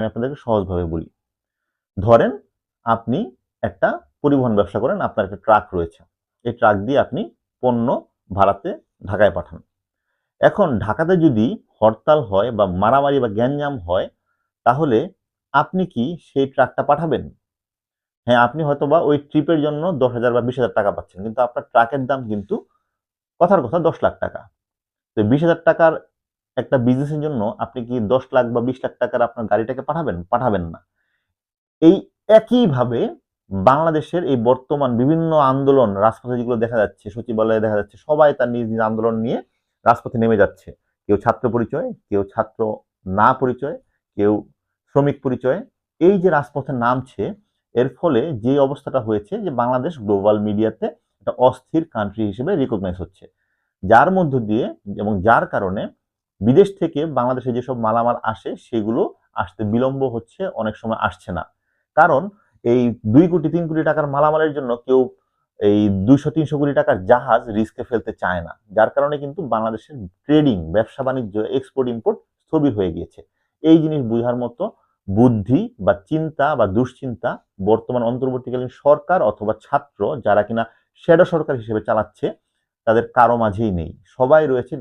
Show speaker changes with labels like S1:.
S1: আমি আপনাদেরকে সহজভাবে বলি। ধরেন আপনি একটা পরিবহন ব্যবসা করেন, আপনার একটা ট্রাক রয়েছে। এই ট্রাক দিয়ে আপনি পণ্য ভাড়াতে ঢাকায় পাঠান। এখন ঢাকাতে যদি হরতাল হয় বা মারামারি বা গ্যাঞ্জাম হয়, তাহলে আপনি কি সেই ট্রাকটা পাঠাবেন? হ্যাঁ আপনি হয়তো বা ওই ট্রিপের জন্য দশ হাজার বা বিশ হাজার টাকা পাচ্ছেন, কিন্তু আপনার ট্রাকের দাম কিন্তু কথার কথা দশ লাখ টাকা। তো বিশ হাজার টাকার একটা বিজনেসের জন্য আপনি কি দশ লাখ বা বিশ লাখ টাকার আপনার গাড়িটাকে পাঠাবেন? পাঠাবেন না। এই একইভাবে বাংলাদেশের এই বর্তমান বিভিন্ন আন্দোলন, রাজপথে যেগুলো দেখা যাচ্ছে, সচিবালয়ে দেখা যাচ্ছে, সবাই তার নিজ নিজ আন্দোলন নিয়ে রাজপথে নেমে যাচ্ছে। কেউ ছাত্র পরিচয়, কেউ ছাত্র না পরিচয়, কেউ শ্রমিক পরিচয়। এই যে রাজপথে নামছে, এর ফলে যে অবস্থাটা হয়েছে যে বাংলাদেশ গ্লোবাল মিডিয়াতে একটা অস্থির কান্ট্রি হিসেবে রিকগনাইজ হচ্ছে। যার মধ্য দিয়ে এবং যার কারণে বিদেশ থেকে বাংলাদেশে যেসব মালামাল আসে, সেগুলো আসতে বিলম্ব হচ্ছে, অনেক সময় আসছে না। কারণ এই দুই কোটি, তিন কোটি টাকার মালামালের জন্য কেউ এই দুইশো, তিনশো কোটি টাকার জাহাজ রিস্কে ফেলতে চায় না। যার কারণে কিন্তু বাংলাদেশের ট্রেডিং, ব্যবসা বাণিজ্য এক্সপোর্ট ইম্পোর্ট স্থবির হয়ে গিয়েছে। এই জিনিস বোঝার মতো বুদ্ধি বা চিন্তা বা দুশ্চিন্তা বর্তমান অন্তর্বর্তীকালীন সরকার অথবা ছাত্র যারা কিনা শ্যাডো সরকার হিসেবে চালাচ্ছে, তাদের কারও মাঝেই নেই। সবাই রয়েছে